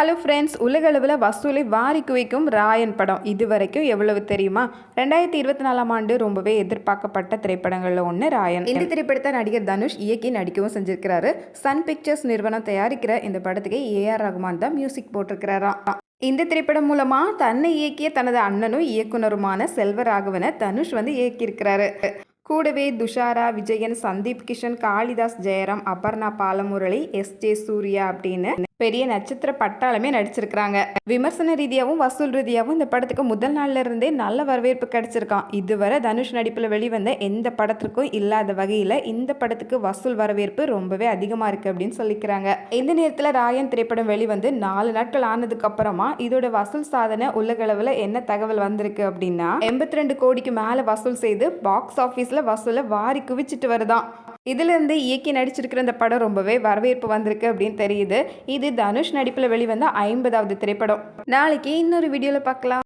Hello friends உலகளவில் வசூலை வாரி குவிக்கும் ராயன் படம் இது வரைக்கும் எவ்வளவு தெரியுமா? ரெண்டாயிரத்தி இருபத்தி நாலாம் ஆண்டு ரொம்பவே எதிர்பார்க்கப்பட்ட திரைப்படங்களில் ஒன்று ராயன். இந்த திரைப்படத்தை நடிகர் தனுஷ் இயக்கி நடிக்கவும் செஞ்சிருக்கிறாரு. சன் பிக்சர்ஸ் நிறுவனம் தயாரிக்கிற இந்த படத்துக்கு ஏஆர் ரகுமான் தான் மியூசிக் போட்டிருக்கிறாராம். இந்த திரைப்படம் மூலமா தன்னை இயக்கிய தனது அண்ணனும் இயக்குனருமான செல்வராகவனை தனுஷ் வந்து இயக்கியிருக்கிறாரு. கூடவே துஷாரா விஜயன் சந்தீப் கிஷன் காளிதாஸ் ஜெயராம் அபர்ணா பாலமுரளி எஸ் ஜே சூர்யா அப்படின்னு பெரிய நட்சத்திர பட்டாளமே நடிச்சிருக்கிறாங்க. விமர்சன ரீதியாகவும் வசூல் ரீதியாகவும் இந்த படத்துக்கு முதல் நாள்ல இருந்தே நல்ல வரவேற்பு கிடைச்சிருக்கான் இதுவரை தனுஷ் நடிப்பில் வெளிவந்த எந்த படத்திற்கும் இல்லாத வகையில் இந்த படத்துக்கு வசூல் வரவேற்பு ரொம்பவே அதிகமாக இருக்கு அப்படின்னு சொல்லிக்கிறாங்க. இந்த நேரத்தில் ராயன் திரைப்படம் வெளிவந்து நாலு நாட்கள் ஆனதுக்கு அப்புறமா இதோட வசூல் சாதனை உலகளவில் என்ன தகவல் வந்திருக்கு அப்படின்னா எண்பத்தி ரெண்டு கோடிக்கு மேலே வசூல் செய்து பாக்ஸ் ஆஃபீஸில் வசூலை வாரி குவிச்சிட்டு வருதான். இதிலிருந்து இயக்கி நடிச்சிருக்கிற இந்த படம் ரொம்பவே வரவேற்பு வந்திருக்கு அப்படின்னு தெரியுது. இது தனுஷ் நடிப்பில் வெளிவந்த ஐம்பதாவது திரைப்படம். நாளைக்கு இன்னொரு வீடியோவில் பார்க்கலாம்.